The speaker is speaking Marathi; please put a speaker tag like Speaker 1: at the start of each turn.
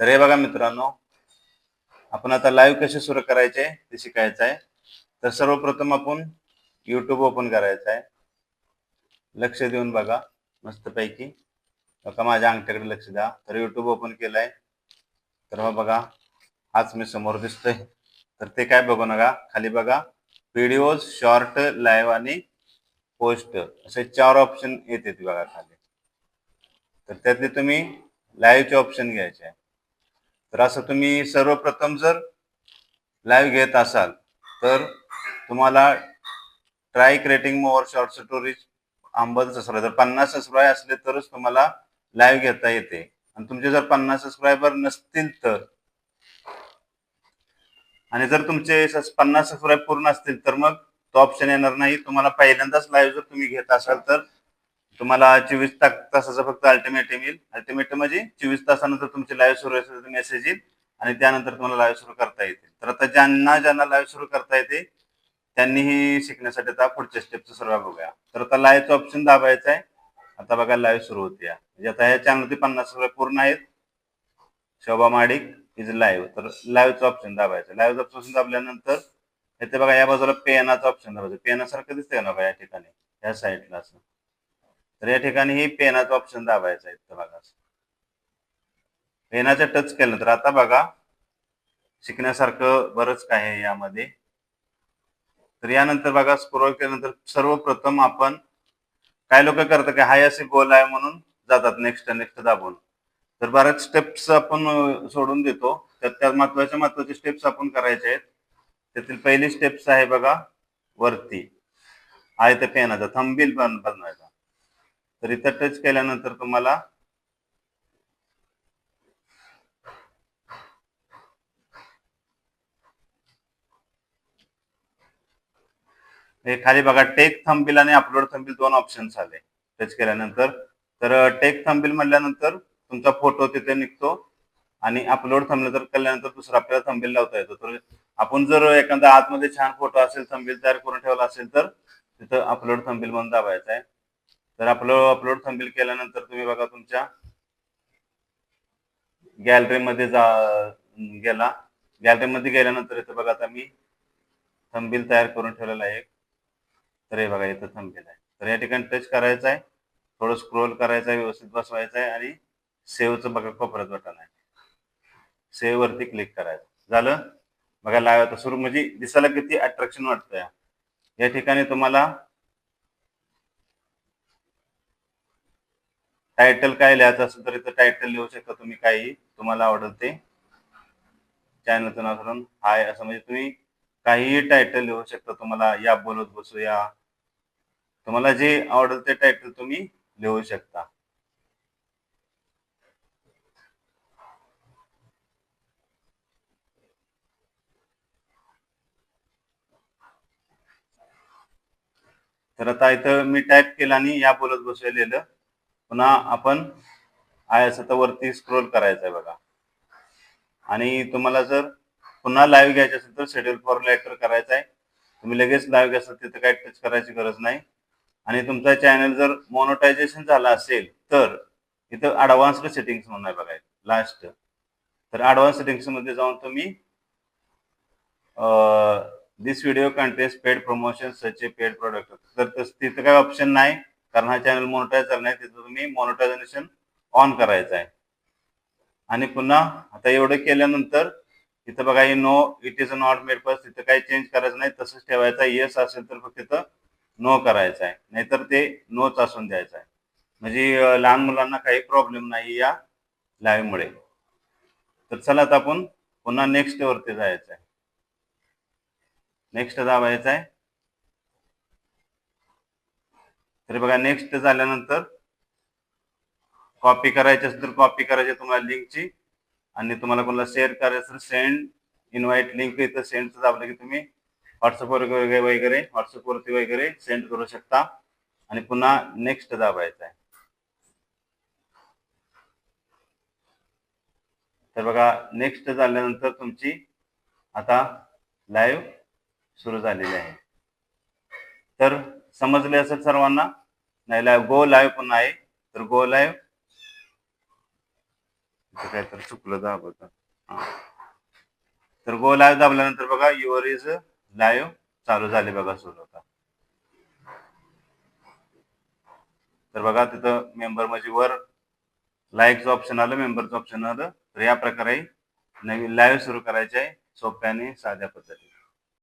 Speaker 1: तर हे बघा मित्रांनो आपण आता लाईव्ह कसे सुरू करायचे ते शिकायचं आहे. तर सर्वप्रथम आपण युट्यूब ओपन करायचं आहे. लक्ष देऊन बघा मस्तपैकी. बघा माझ्या अंगठ्याकडे लक्ष द्या. तर युट्यूब ओपन केलंय. तर मग बघा हाच मी समोर दिसतोय. तर ते काय बघू नका. खाली बघा व्हिडिओज शॉर्ट लाईव्ह आणि पोस्ट असे चार ऑप्शन येते बघा खाली. तर त्यातले तुम्ही लाईव्हचे ऑप्शन घ्यायचे आहे. तर असं तुम्ही सर्वप्रथम जर लाईव्ह घेत असाल तर तुम्हाला try creating more short stories आंबत subscribe जर पन्नास सबस्क्राईब असले तरच तुम्हाला लाईव्ह घेता येते. आणि तुमचे जर पन्नास सबस्क्रायबर नसतील तर आणि जर तुमचे पन्नास सबस्क्राईब पूर्ण असतील तर मग तो ऑप्शन येणार नाही. तुम्हाला पहिल्यांदाच लाईव्ह जर तुम्ही घेत असाल तर तुम्हाला चोवीस तासाचा फक्त अल्टिमेट येईल. अल्टिमेट म्हणजे चोवीस तासानंतर तुमची लाईव्ह सुरू असेल मेसेज येईल आणि त्यानंतर तुम्हाला लाईव्ह सुरू करता येतील तर आता ज्यांना ज्यांना लाईव्ह सुरू करता येते त्यांनीही शिकण्यासाठी आता पुढच्या स्टेपचं सर्व बघूया. तर आता लाईव्हचं ऑप्शन दाबायचं आहे. आता बघा लाईव्ह सुरू होते म्हणजे आता ह्या चॅनलवरती पन्नास रुपये पूर्ण आहेत. शोभा माडिक इज लाईव्ह तर लाईव्हचं ऑप्शन दाबायचं लाईव्ह ऑप्शन दाबल्यानंतर इथे बघा या बाजूला पेनाचं ऑप्शन दाबायचं पेनासारखं दिसतंय ना बघा या ठिकाणी? या साईडला असं. तर या ठिकाणी ही पेनाचा ऑप्शन दाबायचा आहे इथं बघा. पेनाचा पेनाचं टच केलं तर आता बघा शिकण्यासारखं बरंच काय आहे यामध्ये. तर यानंतर बघा स्क्रोल केल्यानंतर सर्वप्रथम आपण काय लोक करतात की हाय असे गोल आहे म्हणून जातात नेक्स्ट नेक्स्ट दाबून. तर बऱ्याच स्टेप्स आपण सोडून देतो. तर त्या महत्त्वाच्या महत्त्वाचे स्टेप्स आपण करायचे आहेत. त्यातील पहिली स्टेप्स आहे बघा वरती. आहे ते पेनाचा थंबील बन बनवायचा. तर इथं टच केल्यानंतर तुम्हाला हे खाली बघा टेक थंबिल आणि अपलोड थंबिल दोन ऑप्शन्स आले. टच केल्यानंतर. तर टेक थंबिल म्हटल्यानंतर तुमचा फोटो तिथे निघतो आणि अपलोड थांबलं तर केल्यानंतर दुसरा आपल्याला थंबिल लावता येतो. तर आपण जर एखादा आतमध्ये छान फोटो असेल थंबिल तयार करून ठेवला असेल तर तिथं अपलोड थंबिल म्हणून दाबायचं आहे. तर आपलं अपलोड थंबील केल्यानंतर तुम्ही बघा तुमच्या गॅलरीमध्ये जा गेला. गॅलरीमध्ये गेल्यानंतर इथं बघा आता मी थंबील तयार करून ठेवलेला आहे एक. तर हे बघा इथं थंबील आहे. तर या ठिकाणी टच करायचं आहे. थोडं स्क्रोल करायचं आहे व्यवस्थित बसवायचं आहे आणि सेव्हचं बघा कोपऱ्यात बटन आहे. सेव्ह वरती क्लिक करायचं. झालं? बघा लाईव्ह आता सुरू. म्हणजे दिसायला किती अट्रॅक्शन वाटतंय. या ठिकाणी तुम्हाला टायटल काय लिहायचं असेल तर इथं टायटल लिहू शकता तुम्ही काही. तुम्हाला आवडेल ते. चॅनलचं नाव करून हाय असं म्हणजे तुम्ही काहीही टायटल लिहू शकता. तुम्हाला या बोलत बसूया. तुम्हाला जे आवडेल ते टायटल तुम्ही लिहू शकता. तर आता इथं मी टाईप केलं आणि या बोलत बसूया लिहिलं. पुन्हा आपण आहे तर वरती स्क्रोल करायचं आहे बघा. आणि तुम्हाला जर पुन्हा लाईव्ह घ्यायचं असेल तर शेड्यूल फॉर लेटर करायचं आहे तुम्ही लगेच लाईव्ह घ्याल तिथं काही टच करायची गरज नाही. आणि तुमचा चॅनल जर मोनोटायझेशन झाला असेल तर इथं ॲडव्हान्स्ड सेटिंग्स म्हणून आहे बघा लास्ट तर ॲडव्हान्स सेटिंग्समध्ये जाऊन तुम्ही this video contains paid promotion such a paid product तर तिथं काही ऑप्शन नाही. कारण हा चॅनल मोनोटाईज झाला नाही तिथं तुम्ही मॉनिटायझेशन ऑन करायचं आहे. आणि पुन्हा आता एवढं केल्यानंतर इथं बघा हे no it is not made purse तिथं काही चेंज करायचं नाही. तसंच ठेवायचं येस असेल तर फक्त तिथं नो करायचं आहे. नाहीतर ते नोच असून द्यायचं आहे. म्हणजे लहान मुलांना काही प्रॉब्लेम नाही या लाईव्हमुळे मुळे. तर चला आता आपण पुन्हा नेक्स्ट वरती जायचं आहे. नेक्स्ट दाबायचं आहे. तर बघा नेक्स्ट झाल्यानंतर कॉपी करायची असेल तर कॉपी करायची तुम्हाला लिंकची आणि तुम्हाला कोणाला शेअर करायचं असेल सेंड इन्व्हाइट लिंक इथं सेंडचं दाबलं की तुम्ही व्हॉट्सअपवर वगैरे वगैरे व्हॉट्सअपवरती वगैरे सेंड करू शकता. आणि पुन्हा नेक्स्ट दाबायचं आहे. तर बघा नेक्स्ट झाल्यानंतर तुमची आता लाईव्ह सुरू झालेली आहे. तर समजले असेल सर्वांना? नाही लाईव्ह गो लाईव्ह पण आहे. तर गो लाईव्ह काय तर चुकलं दाबत. तर गो लाईव्ह दाबल्यानंतर बघा युअर इज लाईव्ह चालू झाले बघा सुरू आता. तर बघा तिथं मेंबर म्हणजे वर लाईकचं ऑप्शन आलं मेंबरचं ऑप्शन आलं. तर या प्रकारे नवीन लाईव्ह सुरू करायचे आहे सोप्या आणि साध्या पद्धतीने.